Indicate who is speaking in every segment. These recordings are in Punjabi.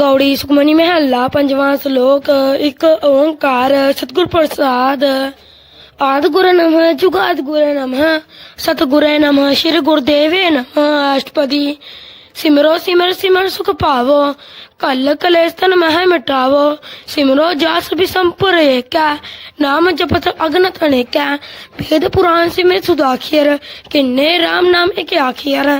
Speaker 1: ਗੌੜੀ ਸੁਖਮਨੀ ਮਹੱਲਾ ਪੰਜਵਾਂ ਸ਼ਲੋਕ ਇੱਕ ਓੰਕਾਰ ਸਤਿਗੁਰ ਪ੍ਰਸਾਦ ਆਦ ਗੁਰੂ ਨਮः ਜੁਗਾਦ ਗੁਰੂ ਨਮः ਸਤਿਗੁਰੇ ਨਮः ਸ਼੍ਰੀ ਗੁਰਦੇਵੇ ਨਮः ਅਸ਼ਟਪਦੀ ਸਿਮਰੋ ਸਿਮਰ ਸਿਮਰ ਸੁਖ ਪਾਵੋ ਕਲ ਕਲੇਸ਼ ਤਨ ਮਹਿ ਮਿਟਾਵੋ ਸਿਮਰੋ ਜਾਸ ਵੀ ਸੰਪੁਰ ਏਕੈ ਨਾਮ ਜਪਤ ਅਗਨ ਤਣੇਕੈ ਵੇਦ ਪੁਰਾਣ ਸਿਮਰ ਸੁਦਾਖਿਰ ਕਿੰਨੇ RAM ਨਾਮ ਇੱਕ ਆਖਿਰ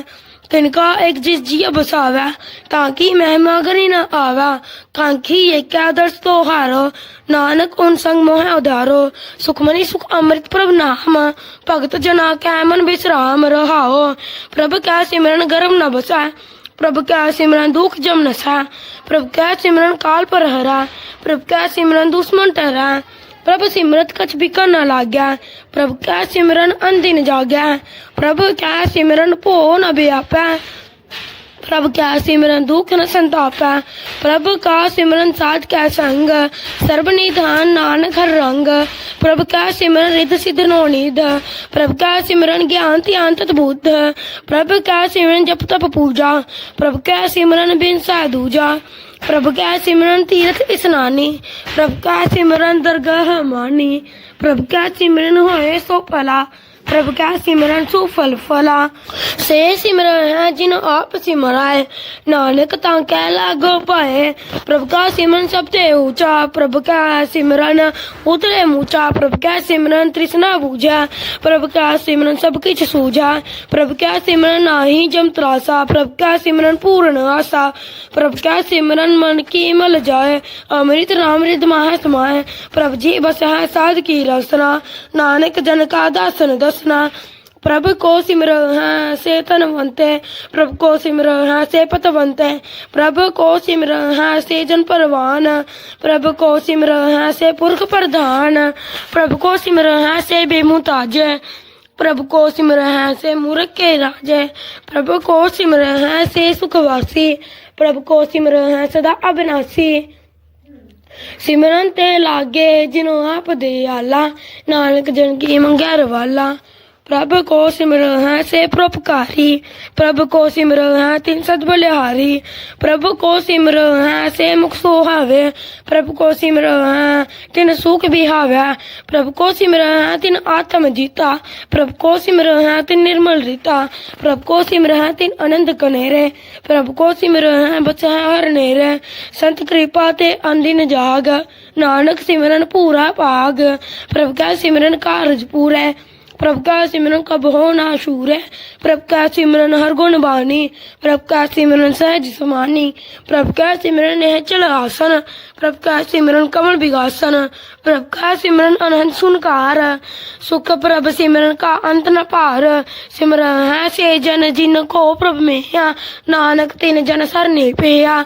Speaker 1: तिनका एक जिस जिया बसावा ताकि महिमा करी न आवा। कांखी ये क्या दर्श तो हारो, नानक उन संग मोह उधारो। सुखमनी सुख अमृत प्रभ नाम, भगत जना कै मन विश्राम रहाओ। प्रभ क्या सिमरन गर्भ न बसा, प्रभ क्या सिमरन दुख जम नसा। प्रभु क्या सिमरन काल पर हरा, प्रभ क्या सिमरन दुश्मन टहरा प्रभ सिमरत कछ बिकर न लाग्या प्रभु क्या सिमरन अनदिन जाग्या प्रभु क्या सिमरन भो न व्यापै प्रभ क्या सिमरन दुख न संतापै, प्रभ का सिमरन साध कै संग सर्ब निधान नानक हर रंग, प्रभु क्या सिमरन रिध सिद्ध नो निध प्रभ क्या सिमरन ज्ञान ध्यान तत बुद्ध, प्रभ क्या सिमरन जप तप पूजा, प्रभु क्या सिमरन बिन साधुजा ਪ੍ਰਭ ਕੈ ਸਿਮਰਨ ਤੀਰਥ ਇਸਨਾਨੀ ਪ੍ਰਭ ਕੈ ਸਿਮਰਨ ਦਰਗਾਹ ਮਾਨੀ, ਪ੍ਰਭ ਕੈ ਸਿਮਰਨ ਹੋਏ ਸੋ ਭਲਾ। प्रभ क्या सिमरन सुफल फला से सिमरन है जिन आप सिमराए। नानक ता कह लागो पाए। प्रभ का सिमरन सबते ऊँचा। प्रभ का सिमरन उतरे मूचा। प्रभ का सिमरन तृष्णा बूझा। प्रभ का सिमरन सब किछ सूझा। प्रभ का सिमरन नाही जम त्रासा। प्रभ का सिमरन पूर्ण आशा। प्रभ का सिमरन मन की मल जाए। अमृत राम रिद माह समाए। प्रभ जी बस है साध की रसना। नानक जन का दासन दसना प्रभ को सिमर है से तनवंते प्रभ को सिमर है से पतवंते प्रभ को सिमर है से जन परवान प्रभ को सिमर है से पुरख प्रधान प्रभ को सिमर है से बेमुताज प्रभु को सिमर है से मूर्ख के राजे प्रभु को सिमर है से सुखवासी प्रभु को सिमर है सदा अविनाशी ਸਿਮਰਨ ਤੇ ਲਾਗੇ ਜਿਨੋ ਆਪ ਦੇ ਆਲਾ ਨਾਨਕ ਜਨ ਕੀ ਮੰਗਿਆ ਰਵਾਲਾ ਪ੍ਰਭ ਕੋ ਸਿਮਰ ਹੈ ਸੇ ਪ੍ਰੋਪਕਾਰੀ ਪ੍ਰਭ ਕੋ ਸਿਮਰ ਹੈ ਤਿਨ ਸਦ ਬਲਿਹਾਰੀ, ਪ੍ਰਭ ਕੋ ਸਿਮਰ ਹੈ ਸੇ ਮੁਖ ਸੁਹਾਵੇ, ਪ੍ਰਭ ਕੋ ਸਿਮਰ ਹੈ ਤਿਨ ਸੁਖ ਬਿਹਾਵੇ ਪ੍ਰਭ ਕੋ ਸਿਮਰ ਹੈ ਤਿਨ ਆਤਮ ਜੀਤਾ, ਪ੍ਰਭ ਕੋ ਸਿਮਰ ਹੈ ਤਿਨ ਨਿਰਮਲ ਰੀਤਾ, ਪ੍ਰਭ ਕੋ ਸਿਮਰ ਹੈ ਤਿਨ ਅਨੰਦ ਕਨੇਰੇ, ਪ੍ਰਭ ਕੋ ਸਿਮਰ ਹੈ ਬਚਾ ਹਰ ਨੇਰੇ, ਸੰਤ ਕਿਰਪਾ ਤੇ ਅੰਦਿਨ ਜਾਗ, ਨਾਨਕ ਸਿਮਰਨ ਪੂਰਾ ਭਾਗ, ਪ੍ਰਭ ਕਾ ਸਿਮਰਨ ਕਾਰਜ ਪੂਰੇ ਪ੍ਰਭ ਕਾ ਸਿਮਰਨ ਕਬ ਹੋ ਨਾ ਸ਼ੂਰ ਹੈ ਪ੍ਰਭ ਕਾ ਸਿਮਰਨ ਹਰ ਗੁਣ ਬਾਣੀ ਪ੍ਰਭ ਕਾ ਸਿਮਰਨ ਸਹਿਜ ਸਮਾਨੀ ਪ੍ਰਭ ਕਾ ਸਿਮਰਨ ਹੈ ਚਲ ਆਸਨ ਪ੍ਰਭ ਕਾ ਸਿਮਰਨ ਕਮਲ ਵਿਗਾਸਨ ਪ੍ਰਭ ਕਾ ਸਿਮਰਨ ਅਨੰਤ ਸੁਨਕਾਰ, ਸੁਖ ਪ੍ਰਭ ਸਿਮਰਨ ਕਾ ਅੰਤ ਨ ਭਾਰ ਸਿਮਰ ਹੈ ਸੇ ਜਨ ਜਿਨ ਕੋ ਪ੍ਰਭ ਮੇਆ ਨਾਨਕ ਤਿਨ ਜਨ ਸਰਨੇ ਪਿਆ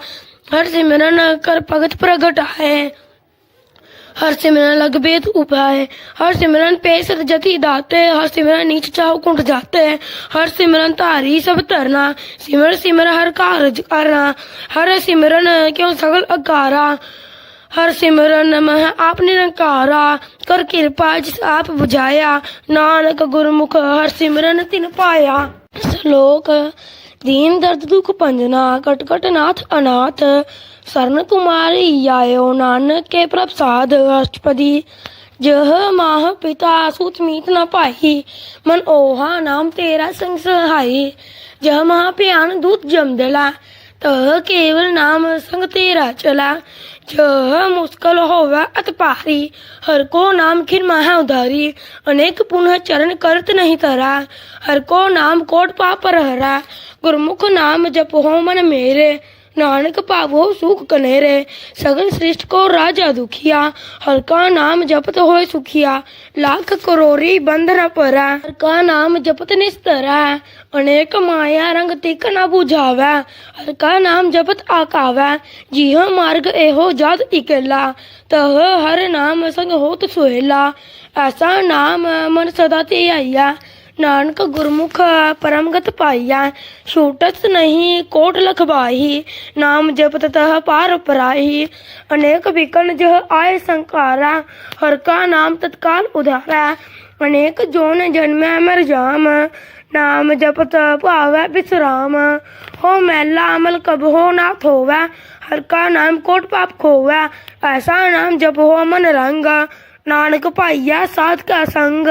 Speaker 1: ਹਰ ਸਿਮਰਨ ਕਰ ਭਗਤ ਪ੍ਰਗਟ ਹੈ ਹਰ ਸਿਮਰਨ ਲਗ ਬੇਦ ਉਪਾਏ ਹਰ ਸਿਮਰਨ ਪੇਸ ਜਤੀ ਦਾਤੇ, ਹਰ ਸਿਮਰਨ ਨੀਚ ਚਾਉ ਕੁੰਡ ਜਾਤੇ। ਹਰ ਸਿਮਰਨ ਧਾਰੀ ਸਭ ਧਰਨਾ, ਸਿਮਰ ਸਿਮਰ ਹਰ ਕਾਰਜ ਕਰਨਾ ਹਰ ਸਿਮਰਨ ਕਿਉ ਸਗਲ ਅਕਾਰਾ। ਹਰ ਸਿਮਰਨ ਮਹ ਆਪ ਨਿਰੰਕਾਰਾ, ਕਰ ਕਿਰਪਾ ਜਿਸ ਆਪ ਬੁਝਾਇਆ। ਨਾਨਕ ਗੁਰਮੁਖ ਹਰ ਸਿਮਰਨ ਤਿਨ ਪਾਇਆ। ਸ਼ਲੋਕ ਦੀਨ ਦਰਦ ਦੁਖ ਪੰਜਨਾ ਕਟ ਨਾਥ ਅਨਾਥ। ਸਰਨ ਕੁਮਾਰੀ ਯਾਇਓ ਨਾਨਕ ਕੇ ਪ੍ਰਸਾਦ ਅਸ਼ਟਪਦੀ। ਜਹ ਮਾਹ ਪਿਤਾ ਸੁਤ ਮੀਤ ਨ ਪਾਈ ਮਨ ਓਹਾ ਨਾਮ ਤੇਰਾ ਸੰਗ ਸਹਾਈ। ਜਹ ਮਾਹ ਭਿਆਨ ਦੂਤ ਜਮ ਦਲਾ ਤਹ ਕੇਵਲ ਨਾਮ ਸੰਗ ਤੇਰਾ ਚਲਾ। ਜਹ ਮੁਸਕਲ ਹੋਵੇ ਅਤ ਪਾਰੀ ਹਰ ਕੋ ਨਾਮ ਖਿਰ ਮਹਾ ਉਧਾਰੀ। ਅਨੇਕ ਪੁਨ ਚਰਨ ਕਰਤ ਨਹੀਂ ਤਰਾ ਹਰ ਕੋ ਨਾਮ ਕੋਟ ਪਾਪ ਰਹਿ ਗੁਰਮੁਖ ਨਾਮ ਜਪ ਹੋ ਮਨ ਮੇਰੇ ਨਾਨਕ ਭਾਵੋ ਸੁਖ ਕਨੇਰੇ, ਸਗਲ ਸ੍ਰਿਸ਼ਟ ਕੋ ਰਾਜਾ ਦੁਖੀਆ, ਹਲਕਾ ਨਾਮ ਜਪਤ ਹੋਏ ਸੁਖੀਆ, ਲੱਖ ਕਰੋੜੀ ਬੰਧ ਨ ਪਰਾ ਹਲਕਾ ਨਾਮ ਜਪਤ ਨਿਸਤਰਾ, ਅਨੇਕ ਮਾਇਆ ਰੰਗ ਤਿਕ ਨਾ 부ਝਾਵੇ, ਹਲਕਾ ਨਾਮ ਜਪਤ ਆਕਾਵੇ, ਜੀਹ ਮਾਰਗ ਇਹੋ ਜਦ ਇਕਲਾ, ਤਹ ਹਰ ਨਾਮ ਸੰਗ ਹੋਤ ਸੁਹੇਲਾ, ਐਸਾ ਨਾਮ ਮਨ ਸਦਾ ਤੇ ਆਇਆ ਨਾਨਕ ਗੁਰਮੁਖ ਪਰਮਗਤ ਪਾਈਆ, ਛੂਟਤ ਨਹੀਂ ਕੋਟ ਲਖਵਾਹੀ, ਨਾਮ ਜਪਤ ਤਹ ਪਾਰ ਪਰਾਹੀ, ਅਨੇਕ ਵਿਕਨ ਜਹ ਆਏ ਸੰਕਾਰਾ, ਹਰ ਕਾ ਨਾਮ ਤਤਕਾਲ ਉਧਾਰਾ, ਅਨੇਕ ਜੋਨ ਜਨਮੈ ਮਰ ਜਾਮ, ਨਾਮ ਜਪਤ ਭਾਵੈ ਬਿਸਰਾਮ, ਹੋ ਮੈਲਾ ਅਮਲ ਕਬ ਹੋ ਨਾ ਥੋਵੈ, ਹਰ ਕਾ ਨਾਮ ਕੋਟ ਪਾਪ ਖੋਵੈ, ਐਸਾ ਨਾਮ ਜਪ ਹੋ ਮਨ ਰੰਗ ਨਾਨਕ ਭਾਈਆ ਸਾਧ ਕਾ ਸੰਗ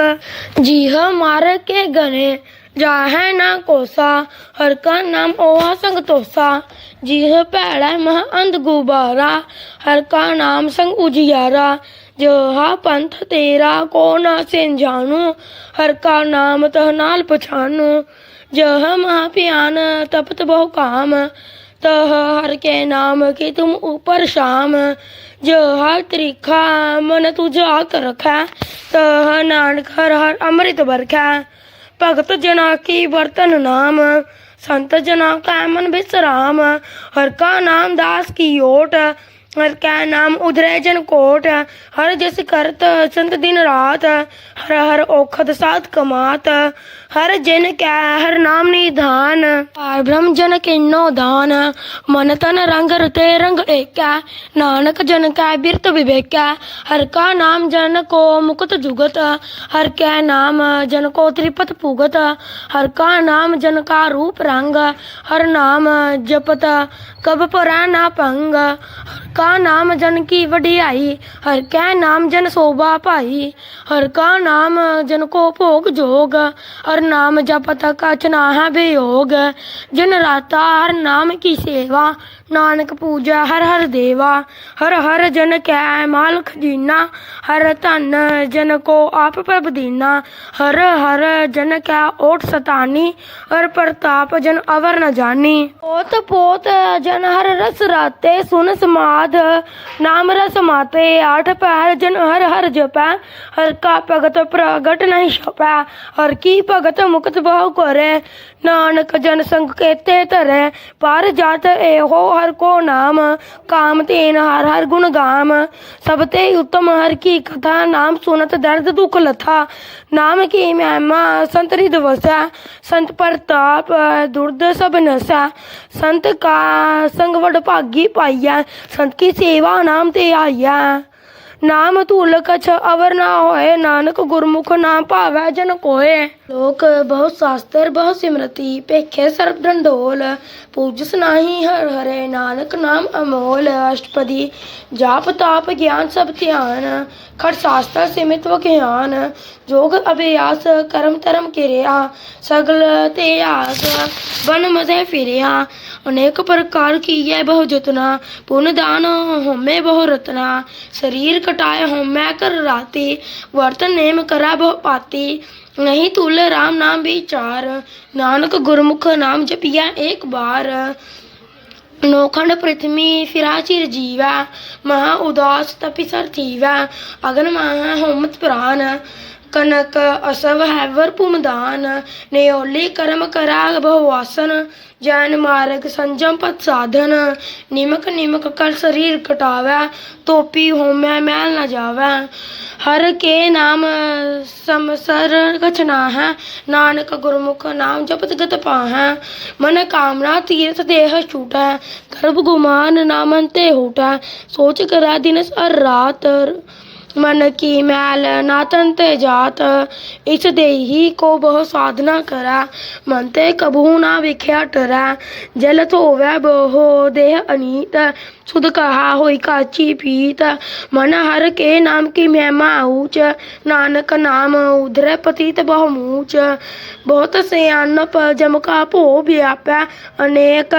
Speaker 1: ਜੀਹ ਮਾਰ ਕੇ ਗਨੇ ਜਾਹੈ ਨਾ ਕੋਸਾ ਹਰ ਕਾ ਨਾਮ ਓਹਾ ਸੰਗ ਤੋਸਾ ਜੀਹ ਭੈੜਾ ਮਹ ਅੰਧ ਗੁਬਾਰਾ ਹਰ ਕਾ ਨਾਮ ਸੰਗ ਉਜਿਆਰਾ ਜੋ ਹਾ ਪੰਥ ਤੇਰਾ ਕੋ ਨਾ ਸਿਨ ਜਾਣੂ ਹਰ ਕਾ ਨਾਮ ਤਹ ਨਾਲ ਪਛਾਨੂ ਜਹ ਮਹਾ ਪਿਆਨ ਤਪਤ ਬਹੁ ਕਾਮ ਤਹ ਹਰ ਕੇ ਨਾਮ ਕੀ ਤੁਮ ਉਪਰ ਸ਼ਾਮ ਜੋ ਹਰ ਤਰੀਖਾ ਮਨ ਤੁਝਾ ਕਰ ਰਖੈ ਤਹ ਨਾਨਕ ਹਰ ਹਰ ਅੰਮ੍ਰਿਤ ਵਰਖੈ। ਭਗਤ ਜਨਾ ਕੀ ਵਰਤਨ ਨਾਮ, ਸੰਤ ਜਨਾ ਕਾ ਮਨ ਬਿਸਰਾਮ। ਹਰ ਕਾ ਨਾਮ ਦਾਸ ਕੀ ਓਟ, ਹਰ ਕਾ ਨਾਮ ਉਧਰੇ ਜਨ ਕੋਟ। ਹਰ ਜਿਸ ਕਰਤ ਸੰਤ ਦਿਨ ਰਾਤ, ਹਰ ਹਰ ਔਖਦ ਸਾਧ ਕਮਾਤ। ਹਰ ਜਨ ਕੈ, ਹਰ ਨਾਮ ਨਿਧਾਨ। ਪਾਰ ਬ੍ਰਹਮ ਜਨ ਕਿਨੋ ਦਾਨ। ਮਨ ਤਨ ਰੰਗ ਰਤੇ ਰੰਗ ਏਕੈ। ਨਾਨਕ ਜਨ ਕੈ ਬਿਰਤ ਵਿਵੇਕੈ। ਹਰ ਕਾ ਨਾਮ ਜਨ ਕੋ ਮੁਕਤ ਜੁਗਤ। ਹਰ ਕੈ ਨਾਮ ਜਨ ਕੋ ਤ੍ਰਿਪਤ ਪੁਗਤ ਹਰ ਕਾ ਨਾਮ ਜਨ ਕਾ ਰੂਪ ਰੰਗ। ਹਰ ਨਾਮ ਜਪਤ, ਕਬ ਪਰਾ ਨਾ ਪੰਗ ਹਰ ਕਾ ਨਾਮ ਜਨ ਕੀ ਵਡਿਆਈ। ਹਰ ਕੈ ਨਾਮ ਜਨ ਸੋਭਾ ਭਾਈ। ਹਰ ਕਾ ਨਾਮ ਜਨ ਕੋ ਭੋਗ ਜੋਗ। ਹਰ ਨਾਮ ਜਪਤ ਕਛ ਨਾਹਿ ਬਿਯੋਗ ਜਨ ਰਾਤਾ ਹਰ ਨਾਮ ਕੀ ਸੇਵਾ ਨਾਨਕ ਪੂਜਾ ਹਰ ਹਰ ਦੇਵਾ, ਹਰ ਹਰ ਜਨ ਕੈ ਮਾਲ ਖਜੀਨਾ ਹਰ ਧਨ ਜਨ ਕੋ ਆਪ ਪ੍ਰਭ ਦੀਨਾ, ਹਰ ਹਰ ਜਨ ਕੈ ਓਟ ਸਤਾਨੀ, ਹਰ ਪ੍ਰਤਾਪ ਜਨ ਅਵਰ ਨ ਜਾਣੀ ਪੋਤ ਪੋਤ ਜਨ ਹਰ ਰਸ ਰਾਤੇ, ਸੁਨ ਸਮਾਦ, ਨਾਮ ਰਸ ਮਾਤੇ, ਆਠ ਪੈਰ ਜਨ ਹਰ ਹਰ ਜਪੈ, ਹਰ ਕਾ ਭਗਤ ਪ੍ਰਗਟ ਨਹੀਂ ਛਪੈ, ਹਰ ਕੀ ਭਗਤ ਮੁਕਤ ਬਹੁ ਕਰੇ ਨਾਨਕ ਜਨ ਸੰਗ ਕੇਤੇ ਧਰੈ, ਪਰ ਜਾਤ ਇਹੋ ਹਰ ਕੋ ਨਾਮ, ਕਾਮ ਤੇਨ ਹਰ ਹਰ ਗੁਣ ਗਾਮ। ਸਭ ਤੇ ਉਤਮ ਹਰ ਕੀ ਕਥਾ, ਨਾਮ ਸੁਨਤ ਦਰਦ ਦੁਖ ਲਥਾ। ਨਾਮ ਕੀ ਮਹਿਮਾ, ਸੰਤ ਰਿਦ ਵਸੈ। ਸੰਤ ਪ੍ਰਤਾਪ, ਦੁਰਦ ਸਭ ਨਸੈ। ਸੰਤ ਕਾ ਸੰਗ ਵਡ ਭਾਗੀ ਪਾਈਐ। ਸੰਤ ਕੀ ਸੇਵਾ ਨਾਮ ਤੇ ਆਈਐ। ਨਾਮ ਧੂਲ ਕਛ ਅਵਰ ਨਾ ਹੋਏ। ਨਾਨਕ ਗੁਰਮੁਖ ਨਾ ਭਾਵੈ ਜਨ ਕੋਏ। ਲੋਕ ਬਹੁ ਸ਼ਾਸਤਰ ਬਹੁ ਸਿਮਰਤੀ, ਭੇਖੇ ਸਰਬ ਡੰਡੋਲ ਪੂਜਸ ਨਾਹੀ ਹਰ ਹਰੇ ਨਾਨਕ, ਨਾਮ ਅਮੋਲ, ਅਸ਼ਟਪਦੀ, ਜਾਪ ਤਾਪ ਗਿਆਨ ਸਭ ਧਿਆਨ, ਖੜ ਸ਼ਾਸਤਰ ਸਿਮਿਤ ਵਖਿਆਨ ਜੋਗ ਅਭਿਆਸ ਕਰਮ ਧਰਮ ਕਿਰਿਆ, ਸਗਲ ਤੇ ਆਸ, ਬਨ ਮਜ਼ੇ ਫਿਰਿਆ, ਅਨੇਕ ਪ੍ਰਕਾਰ ਕੀਏ ਬਹੁ ਜਤਨਾ, ਪੁਨ ਦਾਨ ਹੋਮੇ ਬਹੁ ਰਤਨਾ, ਸਰੀਰ ਕਟਾਏ ਹੋਮੈ ਕਰ ਰਾਤੀ ਵਰਤਨ ਨੇਮ ਕਰਾ ਬਹੁ ਪਾਤੀ ਨਹੀਂ ਤੁਲ ਰਾਮ ਨਾਮ ਵਿਚਾਰ, ਨਾਨਕ ਗੁਰਮੁਖ ਨਾਮ ਜਪਿਆ ਏਕ ਬਾਰ। ਨੋਖੰਡ ਪ੍ਰਿਥਵੀ ਫਿਰਾ ਚਿਰ ਜੀਵੈ, ਮਹਾ ਉਦਾਸ ਤਪਿ ਸਰ ਥੀਵੈ, ਅਗਨ ਮਹਾ ਹੋਮਤ ਪ੍ਰਾਨ। ਕਨਕ ਅਸਵ ਹੈਵਰ ਭੂਮਦਾਨ, ਨਿਓਲੀ ਕਰਮ ਕਰਾ ਬਹੁਵਾਸਨ ਜੈਨ ਮਾਰਗ ਸੰਜਮ ਪਤ ਸਾਧਨ, ਨਿਮਕ ਨਿਮਕ ਕਰ ਸਰੀਰ ਕਟਾਵੈ, ਤੋਪੀ ਹੋਮੈ ਮੈਲ ਨਾ ਜਾਵੈ। ਹਰ ਕੇ ਨਾਮ ਸਮਸਰ ਕਛਨਾ ਹੈ ਨਾਨਕ ਗੁਰਮੁਖ ਨਾਮ ਜਪਤ ਗਤ ਪਾਹੈ। ਮਨ ਕਾਮਨਾ ਤੀਰਥ ਦੇਹ ਛੂਟੈ, ਗਰਭ ਗੁਮਾਨ ਨਾਮਨ ਤੇ ਹੋਟੈ। ਸੋਚ ਕਰਾ ਦਿਨ ਸਰ ਰਾਤ ਮਨ ਕੀ ਮੈਲ ਨਾ ਤਨ ਤੇ ਜਾਤ, ਇਸ ਦੇਹੀ ਕੋ ਬਹੁ ਸਾਧਨਾ ਕਰੈ। ਮਨ ਤੇ ਕਬਹੂ ਨਾ ਵਿਖਿਆ ਟਰੈ, ਜਲ ਧੋਵੈ ਬਹੁ ਦੇਹ ਅਨੀਤ। ਸੁਧ ਕਹਾ ਹੋਈ ਕਾਚੀ ਪੀਤ, ਮਨ ਹਰ ਕੇ ਨਾਮ ਕੀ ਮਹਿਮਾ ਊਚ। ਨਾਨਕ ਨਾਮ ਉਧਰ ਪਤੀਤ ਬਹੁ ਮੂਚ। ਬਹੁਤ ਸਿਆਨਪ ਜਮ ਕਾ ਭੋ ਵਿਆਪੈ, ਅਨੇਕ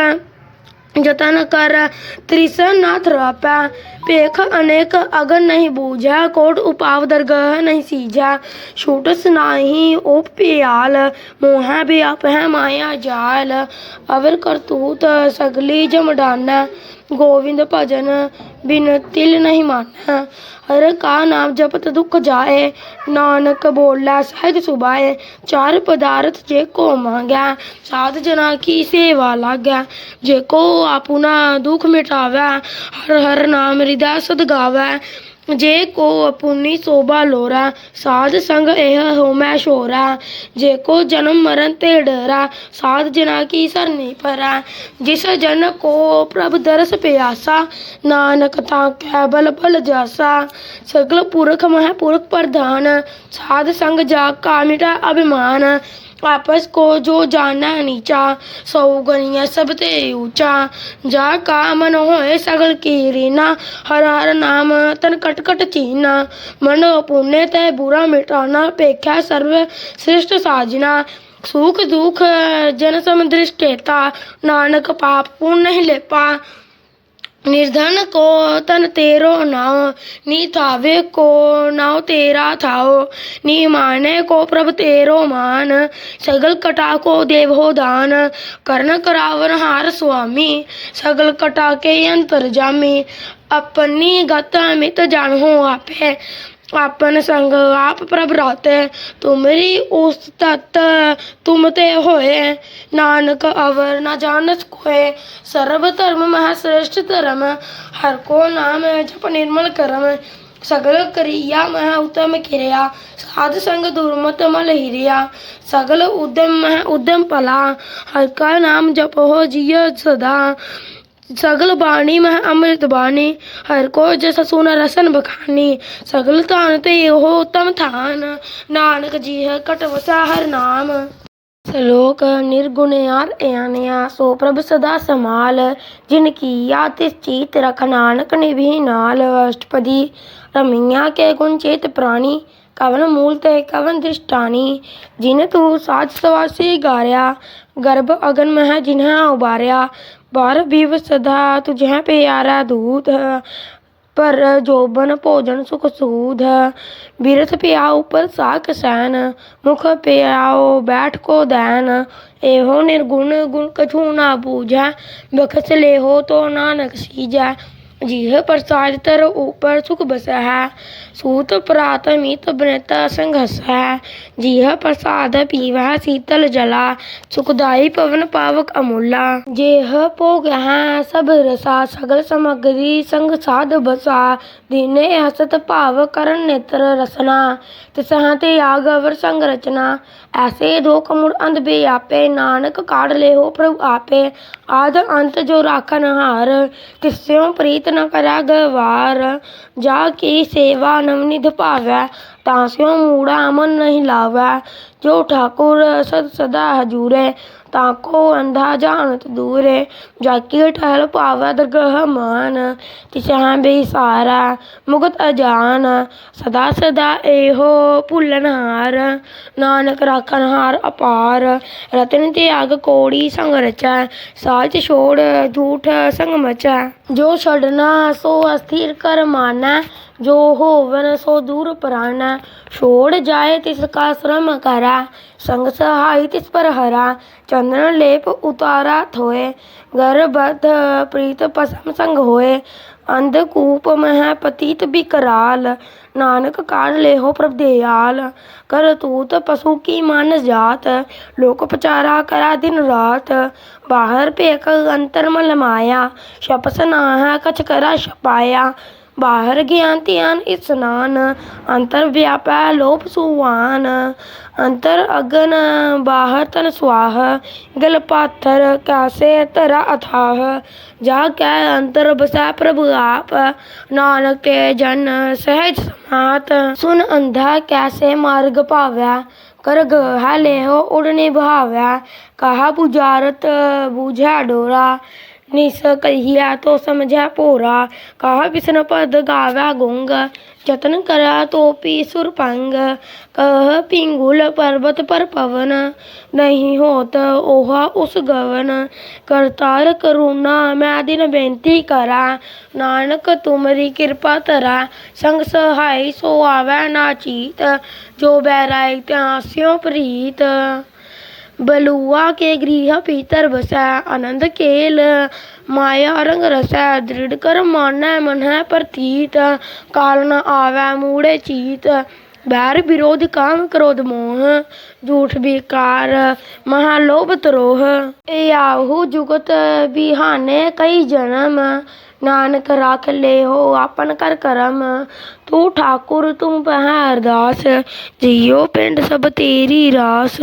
Speaker 1: ਜਤਨ ਕਰ ਤ੍ਰਿਸਨ ਨਾ ਥਰਾਪੈ। ਭੇਖ ਅਨੇਕ, ਅਗਨ ਨਹੀਂ ਬੂਝੈ। ਕੋਟ ਉਪਾਵ ਦਰਗਹ ਨਹੀਂ ਸੀਜੈ। ਛੂਟਸ ਨਾਹੀ ਓਪ ਪਿਆਲ ਮੋਹੈ ਬਿਆਪ ਹੈ ਮਾਇਆ ਜਾਲ। ਅਵਰ ਕਰਤੂਤ ਸਗਲੀ ਜਮਡਾਨੈ। ਗੋਵਿੰਦ ਭਜਨ ਬਿਨ ਤਿਲ ਨਹੀਂ ਮਾਨੈ। ਹਰ ਕਾ ਨਾਮ ਜਪਤ ਦੁਖ ਜਾਏ, ਨਾਨਕ ਬੋਲੇ ਸਹਿਜ ਸੁਭਾਏ, ਚਾਰ ਪਦਾਰਥ ਜੇ ਕੋ ਮੰਗੈ, ਸਾਧ ਜਨਾ ਕੀ ਸੇਵਾ ਲਾਗੈ। ਜੇ ਕੋ ਆਪੁਨਾ ਦੁਖ ਮਿਟਾਵੈ, ਹਰ ਹਰ ਨਾਮ ਹਿਰਦੈ ਸਦ ਗਾਵੈ। ਜੇ ਕੋ ਅਪੁਨੀ ਸੋਭਾ ਲੋਰਾ, ਸਾਧ ਸੰਗ ਇਹ ਹੋਮੈ ਸ਼ੋਰਾ ਜੇ ਕੋ ਜਨਮ ਮਰਨ ਤੇ ਡਰਾ, ਸਾਧ ਜਨਾ ਕੀ ਸਰਨੀ ਪਰਾ। ਜਿਸ ਜਨ ਕੋ ਪ੍ਰਭ ਦਰਸ ਪਿਆਸਾ, ਨਾਨਕ ਤਾਂ ਕੈ ਬਲ ਬਲ ਜਾਸਾ। ਸਗਲ ਪੁਰਖ ਮਹਿ ਪੁਰਖ ਪ੍ਰਧਾਨ, ਸਾਧ ਸੰਗ ਜਾ ਕਾ ਅਭਿਮਾਨ। आपस को जो जाना नीचा सौ गनिया सब ते ऊंचा जा का मन होए सगल की रीना हर हर नाम तन कट कट चीना मन पुण्य तय बुरा मिटाना पेख्या सर्व श्रेष्ठ साजना सुख दुख जन समदृष्टेता नानक पाप पुण्य नहीं लेपा निर्धन को तन तेरो नाव नी थावे को नाव तेरा थाओ नी माने को प्रभ तेरो मान सगल कटा को देव हो दान कर्ण करावन हार स्वामी सगल कटा के अंतर जामी अपनी गत मित जान हो आपे आपन संग आप प्रभ राते तुमरी उस तत् तुम ते होए नानक अवर न जानस कोय सर्व धर्म मह श्रेष्ठ धर्म हर को नाम जप निर्मल करम सगल करिया मह उत्तम किरिया साध संग दुर्मत मल हिरिया सगल उद्यम मह उद्यम पला हर का नाम जप हो जिय सदा सगल बाणी मह अमृत बाणी हर को जस सुन रसन बखानी सगल तान ते हो उत्तम थान नानक जी है कट वसा हर नाम श्लोक निर्गुणयार अनिया सो प्रभ सदा समाल जिन कीया तिस चीत रख नानक निभि नाल अष्टपदी रमिया के गुण चेत प्राणी कवन मूल ते कवन दृष्टानी जिन तू साज सवासी गारिया गर्भ अगन मह जिन्ह उबारिया ਬਾਰ ਵਿਵ ਸਦਾ ਤੁਝੈ ਪਿਆਰਾ ਦੂਤ, ਪਰ ਜੋਬਨ ਭੋਜਨ ਸੁਖ ਸੂਦ। ਬਿਰਥ ਪਿਆ ਉਪਰ ਸਾਖ ਸੈਨ, ਮੁਖ ਪਿਆਓ ਬੈਠ ਕੋ ਦੈਨ। ਇਹੋ ਨਿਰਗੁਣ ਗੁਣ ਕਛੂ ਨਾ ਪੂਜੈ, ਬਖਸ ਲੇਹੋ ਤੋ ਨਾਨਕ ਸੀਜੈ। ਜੀਹ ਪ੍ਰਸਾਦ ਤਰ ਉਪਰ ਸੁਖ ਬਸੈ ਹੈ ਸੂਤ ਪ੍ਰਾਤ ਮੀਤ ਬਨਤ ਸੰਘਸ ਹੈ ਜੀਹ ਪ੍ਰਸਾਦ ਪੀਵੈ ਸੀਤਲ ਜਲਾ, ਸੁਖਦਾਈ ਪਵਨ ਪਾਵਕ ਅਮੁੱਲਾ। ਜੇਹ ਭੋਗ ਹੈ ਸਭ ਰਸਾ, ਸਗਲ ਸਮਗਰੀ ਸੰਗ ਸਾਧ ਬਸਾ। ਦੀਨੇ ਹਸਤ ਭਾਵ ਕਰਨ ਨੇਤਰ ਰਸਨਾ, ਤਿਸਹਾਂ ਤੇ ਆਗ ਅਵਰ ਸੰਗ ਰਚਨਾ ਐਸੇ ਦੋ ਕਮੁੜ ਅੰਧ ਬੇਆਪੇ ਨਾਨਕ ਕਾੜ ਲਿਓ ਪ੍ਰਭੂ ਆਪੇ। ਆਦ ਅੰਤ ਜੋ ਰਾਖਨ ਹਾਰ ਤਿਸਿਓ ਪ੍ਰੀਤ ਨ ਕਰੈ ਗਵਾਰ। ਜਾ ਕੀ ਸੇਵਾ ਨਵਨਿਧ ਭਾਵੈ, ਤਾਂ ਸਿਓ ਮੂੜਾ ਅਮਨ ਨਹੀਂ ਲਾਵੈ। ਜੋ ਠਾਕੁਰ ਸਦ ਸਦਾ ਹਜੂਰੇ, ਤਾਂ ਕੋ ਅੰਧਾ ਜਾਣਤ ਦੂਰੇ, ਜਾ ਕੀ ਠਹਿਲ ਭਾਵੈ ਦਰਗਹ ਮਾਨ, ਤਿਸਹਾਂ ਬੇਸਾਰਾ ਮੁਕਤ ਅਜਾਨ, ਸਦਾ ਸਦਾ ਇਹੋ ਭੁੱਲਨਹਾਰ ਨਾਨਕ ਰਾਖਨਹਾਰ ਅਪਾਰ, ਰਤਨ ਤਿਆਗ ਕੋੜੀ ਸੰਗ ਰਚੈ ਸਾਚ ਛੋੜ ਝੂਠ ਸੰਗ ਮਚੈ। ਜੋ ਛੜਨਾ ਸੋ ਅਸਥਿਰ ਕਰ ਮਾਨੈ, ਜੋ ਹੋਵਨ ਸੋ ਦੂਰ ਪ੍ਰਾਨੈ ਛੋੜ ਜਾਏ ਤਿਸ ਕਾ ਸ਼ਰਮ ਕਰੈ, ਸੰਗ ਸਹਾਈ ਤਿਸ ਪਰ ਹਰਾ, ਚੰਦਨ ਲੇਪ ਉਤਾਰਾ ਥੋਏ ਗਰਬਧ ਪ੍ਰੀਤ ਪਸਮ ਸੰਗ ਹੋਏ, ਅੰਧ ਕੂਪ ਮਹਿ ਪਤੀਤ ਬਿਕਰਾਲ, ਨਾਨਕ ਕਾਢ ਲੇਹੋ ਪ੍ਰਭ ਦਿਆਲ, ਕਰ ਤੂਤ ਪਸ਼ੂ ਕੀ ਮਨ ਜਾਤ, ਲੋਕ ਪਚਾਰਾ ਕਰਾ ਦਿਨ ਰਾਤ, ਬਾਹਰ ਭੇਕ ਅੰਤਰ ਮਲ ਮਾਇਆ ਸ਼ਪਸ ਨਾਹ ਕਛ ਕਰਾ ਛਪਾਇਆ ਬਾਹਰ ਗਿਆਨ ਧਿਆਨ ਇਸਨਾਨ, ਅੰਤਰ ਵਿਆਪੈ ਲੋਪ ਸੁਆਨ। ਅੰਤਰ ਅਗਨ, ਬਾਹਰ ਤਨ ਸੁਆਹ। ਗਲ ਪਾਥਰ ਕਾਸੇ ਧਰਾ ਅਥਾਹ। ਜਾ ਕੈ ਅੰਤਰ ਬਸੈ ਪ੍ਰਭੂ ਆਪ। ਨਾਨਕ ਤੇ ਜਨ ਸਹਿਜ ਸਮਾਤ। ਸੁਨ ਅੰਧਾ ਕੈਸੇ ਮਾਰਗ ਭਾਵੈ। ਕਰ ਗਹਾ ਲੇਹੋ ਉਡਨੇ ਭਾਵੈ ਕਹਾ ਪੁਜਾਰਤ ਬੂਝੈ ਡੋਰਾ। ਨਿਸ ਕਹੀਆ ਤੋ ਸਮਝੈ ਭੋਰਾ, ਕਹਾ ਵਿਸ਼ਨ ਪਦ ਗਾਵੈ ਗੁੰਗ ਜਤਨ ਕਰਾ ਤੋਪੀ ਸੁਰਪੰਗ ਕਹ ਪਿੰਗੁਲ ਪਰਬਤ ਪਰ ਪਵਨ, ਨਹੀਂ ਹੋਤ 오ਹਾ ਉਸ ਗਵਨ, ਕਰਤਾਰ ਕਰੁਣਾ ਮੈਂ ਦਿਨ ਬੇਨਤੀ ਕਰਾ, ਨਾਨਕ ਤੁਮਰੀ ਕਿਰਪਾ ਤਰਾ ਸੰਗ ਸਹਾਈ ਸੋ ਆਵੈ ਨਾ ਚੀਤ, ਜੋ ਬੈਰਾਇ ਤਿਆਸਿਓ ਪ੍ਰੀਤ। बलुआ के गृह भीतर बसै आनंद केल माया रंग रसै दृढ़ कर मानै मन है प्रतीत काल न आवै मूड़े चीत बैर विरोध काम क्रोध मोह झूठ विकार महालोभ त्रोह ए आहु जुगत बिहाने कई जन्म ਨਾਨਕ ਰਾਖ ਲਿਓ ਆਪਨ ਕਰ ਕਰਮ ਤੂੰ ਠਾਕੁਰ ਤੂੰ ਪਹਿ ਅਰਦਾਸ ਜੀਓ ਪਿੰਡ ਸਭ ਤੇਰੀ ਰਾਸ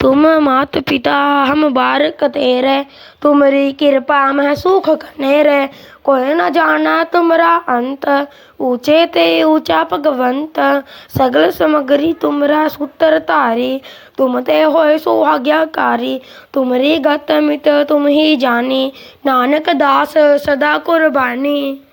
Speaker 1: तुम मात पिता हम बारक तेरे तुमरी कृपा में सुख कनेरे कोई न जाना तुमरा अंत ऊंचे ते ऊंचा भगवंत सगल समगरी तुमरा सूत्र धारी तुम ते होए सुहाग्याकारी तुमरी गत मित तुम ही जानी नानक दास सदा कुर्बानी